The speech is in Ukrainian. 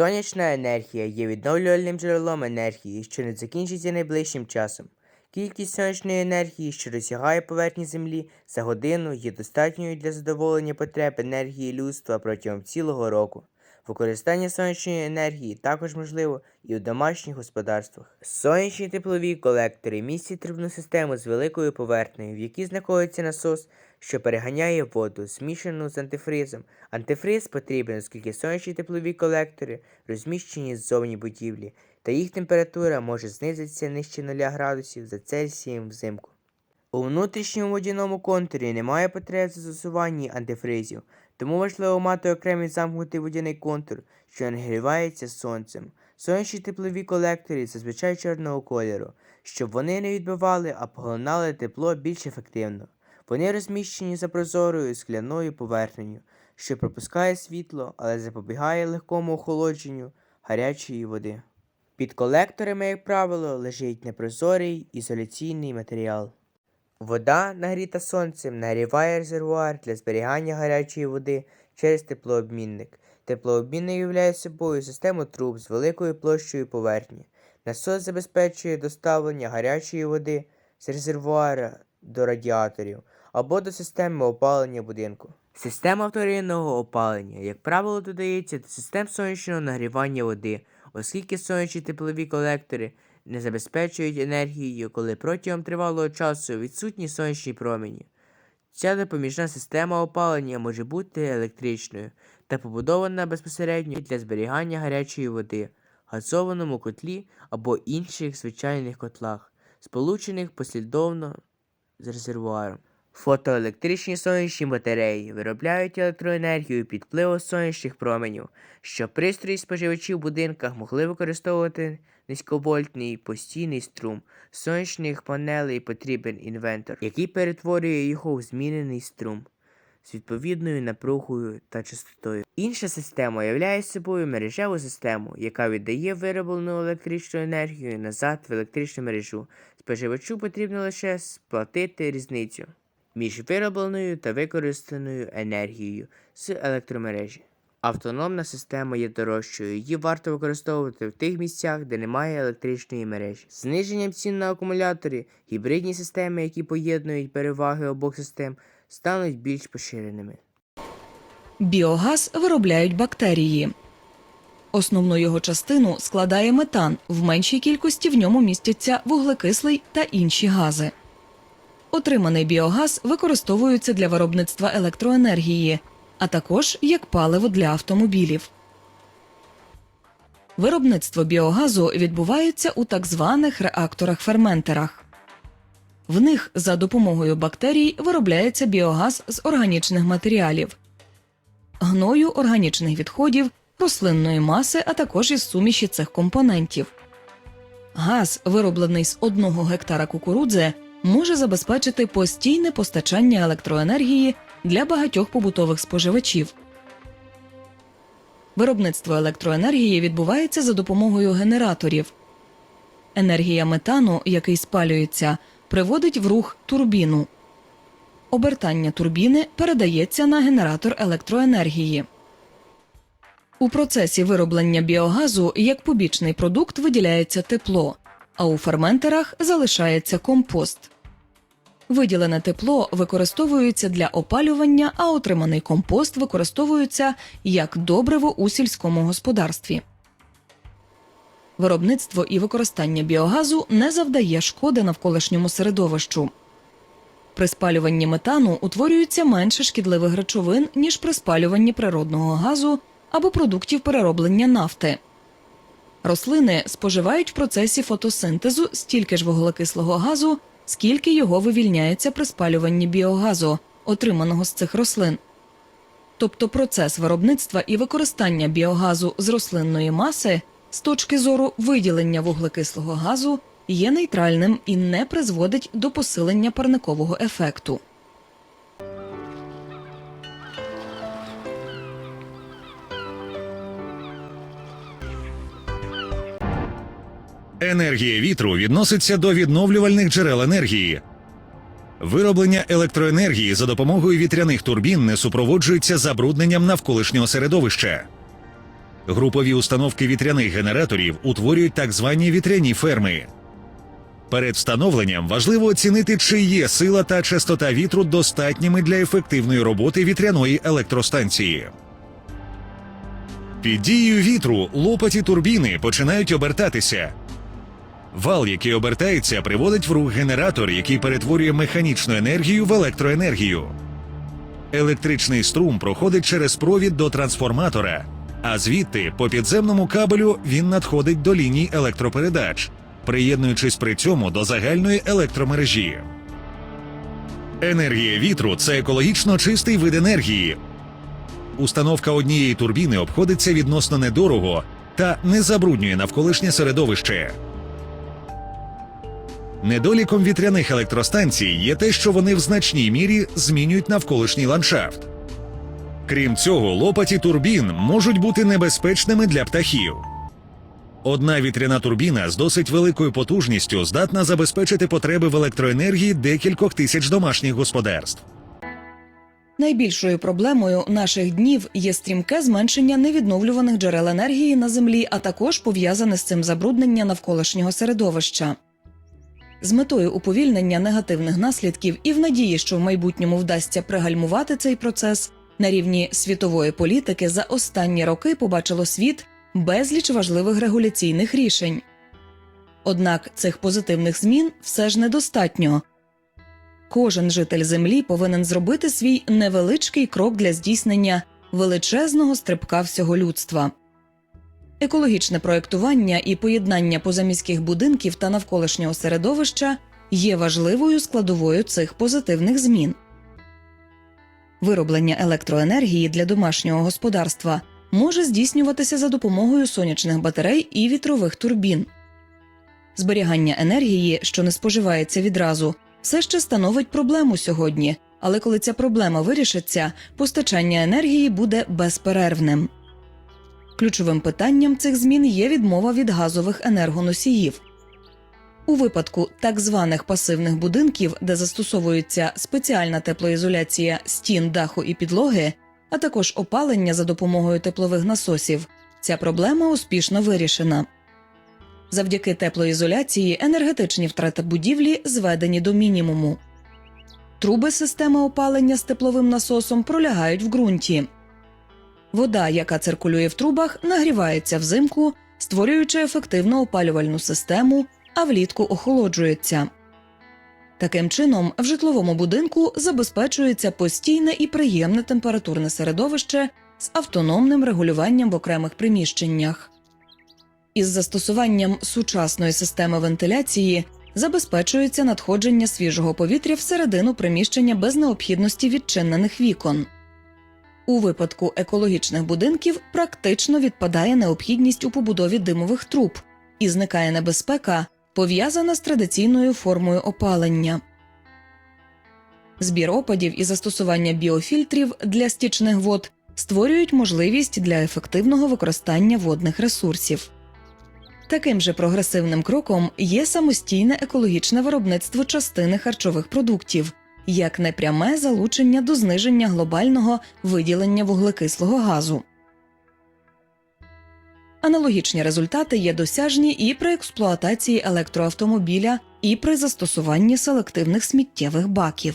Сонячна енергія є відновлювальним джерелом енергії, що не закінчиться найближчим часом. Кількість сонячної енергії, що досягає поверхні Землі за годину, є достатньою для задоволення потреб енергії людства протягом цілого року. Використання сонячної енергії також можливо і у домашніх господарствах. Сонячні теплові колектори містять трубну систему з великою поверхнею, в якій знаходиться насос, що переганяє воду, змішану з антифризом. Антифриз потрібен, оскільки сонячні теплові колектори розміщені ззовні будівлі, та їх температура може знизитися нижче 0 градусів за Цельсієм взимку. У внутрішньому водяному контурі немає потреб в застосуванні антифризів, тому важливо мати окремий замкнутий водяний контур, що нагрівається сонцем. Сонячні теплові колектори зазвичай чорного кольору, щоб вони не відбивали, а поглинали тепло більш ефективно. Вони розміщені за прозорою скляною поверхнею, що пропускає світло, але запобігає легкому охолодженню гарячої води. Під колекторами, як правило, лежить непрозорий ізоляційний матеріал. Вода, нагріта сонцем, нагріває резервуар для зберігання гарячої води через теплообмінник. Теплообмінник являє собою систему труб з великою площею поверхні. Насос забезпечує доставлення гарячої води з резервуара до радіаторів або до системи опалення будинку. Система вторинного опалення, як правило, додається до систем сонячного нагрівання води, оскільки сонячні теплові колектори не забезпечують енергією, коли протягом тривалого часу відсутні сонячні промені. Ця допоміжна система опалення може бути електричною та побудована безпосередньо для зберігання гарячої води, газованому котлі або інших звичайних котлах, сполучених послідовно з резервуаром. Фотоелектричні сонячні батареї виробляють електроенергію під впливом сонячних променів, щоб пристрої споживачі в будинках могли використовувати низьковольтний постійний струм. Сонячних панелей потрібен інвентор, який перетворює його в змінений струм з відповідною напругою та частотою. Інша система являє собою мережеву систему, яка віддає вироблену електричну енергію назад в електричну мережу. Споживачу потрібно лише сплатити різницю між виробленою та використаною енергією з електромережі. Автономна система є дорожчою, її варто використовувати в тих місцях, де немає електричної мережі. Зниженням цін на акумулятори, гібридні системи, які поєднують переваги обох систем, стануть більш поширеними. Біогаз виробляють бактерії. Основну його частину складає метан. В меншій кількості в ньому містяться вуглекислий та інші гази. Отриманий біогаз використовується для виробництва електроенергії, а також як паливо для автомобілів. Виробництво біогазу відбувається у так званих реакторах-ферментерах. В них за допомогою бактерій виробляється біогаз з органічних матеріалів, гною органічних відходів, рослинної маси, а також із суміші цих компонентів. Газ, вироблений з одного гектара кукурудзи, може забезпечити постійне постачання електроенергії для багатьох побутових споживачів. Виробництво електроенергії відбувається за допомогою генераторів. Енергія метану, який спалюється, приводить в рух турбіну. Обертання турбіни передається на генератор електроенергії. У процесі вироблення біогазу як побічний продукт виділяється тепло, а у ферментерах залишається компост. Виділене тепло використовується для опалювання, а отриманий компост використовується як добриво у сільському господарстві. Виробництво і використання біогазу не завдає шкоди навколишньому середовищу. При спалюванні метану утворюється менше шкідливих речовин, ніж при спалюванні природного газу або продуктів перероблення нафти. Рослини споживають в процесі фотосинтезу стільки ж вуглекислого газу, скільки його вивільняється при спалюванні біогазу, отриманого з цих рослин. Тобто процес виробництва і використання біогазу з рослинної маси з точки зору виділення вуглекислого газу є нейтральним і не призводить до посилення парникового ефекту. Енергія вітру відноситься до відновлювальних джерел енергії. Вироблення електроенергії за допомогою вітряних турбін не супроводжується забрудненням навколишнього середовища. Групові установки вітряних генераторів утворюють так звані вітряні ферми. Перед встановленням важливо оцінити, чи є сила та частота вітру достатніми для ефективної роботи вітряної електростанції. Під дією вітру лопаті турбіни починають обертатися. Вал, який обертається, приводить в рух генератор, який перетворює механічну енергію в електроенергію. Електричний струм проходить через провід до трансформатора, а звідти по підземному кабелю він надходить до ліній електропередач, приєднуючись при цьому до загальної електромережі. Енергія вітру це екологічно чистий вид енергії. Установка однієї турбіни обходиться відносно недорого та не забруднює навколишнє середовище. Недоліком вітряних електростанцій є те, що вони в значній мірі змінюють навколишній ландшафт. Крім цього, лопаті турбін можуть бути небезпечними для птахів. Одна вітряна турбіна з досить великою потужністю здатна забезпечити потреби в електроенергії декількох тисяч домашніх господарств. Найбільшою проблемою наших днів є стрімке зменшення невідновлюваних джерел енергії на землі, а також пов'язане з цим забруднення навколишнього середовища. З метою уповільнення негативних наслідків і в надії, що в майбутньому вдасться пригальмувати цей процес, на рівні світової політики за останні роки побачило світ безліч важливих регуляційних рішень. Однак цих позитивних змін все ж недостатньо. Кожен житель землі повинен зробити свій невеличкий крок для здійснення величезного стрибка всього людства. Екологічне проєктування і поєднання позаміських будинків та навколишнього середовища є важливою складовою цих позитивних змін. Вироблення електроенергії для домашнього господарства може здійснюватися за допомогою сонячних батарей і вітрових турбін. Зберігання енергії, що не споживається відразу, все ще становить проблему сьогодні, але коли ця проблема вирішиться, постачання енергії буде безперервним. Ключовим питанням цих змін є відмова від газових енергоносіїв. У випадку так званих пасивних будинків, де застосовується спеціальна теплоізоляція стін, даху і підлоги, а також опалення за допомогою теплових насосів, ця проблема успішно вирішена. Завдяки теплоізоляції енергетичні втрати будівлі зведені до мінімуму. Труби системи опалення з тепловим насосом пролягають в ґрунті. Вода, яка циркулює в трубах, нагрівається взимку, створюючи ефективну опалювальну систему, а влітку охолоджується. Таким чином, в житловому будинку забезпечується постійне і приємне температурне середовище з автономним регулюванням в окремих приміщеннях. Із застосуванням сучасної системи вентиляції забезпечується надходження свіжого повітря всередину приміщення без необхідності відчинених вікон. У випадку екологічних будинків практично відпадає необхідність у побудові димових труб і зникає небезпека, пов'язана з традиційною формою опалення. Збір опадів і застосування біофільтрів для стічних вод створюють можливість для ефективного використання водних ресурсів. Таким же прогресивним кроком є самостійне екологічне виробництво частини харчових продуктів, як непряме залучення до зниження глобального виділення вуглекислого газу. Аналогічні результати є досяжні і при експлуатації електроавтомобіля, і при застосуванні селективних сміттєвих баків.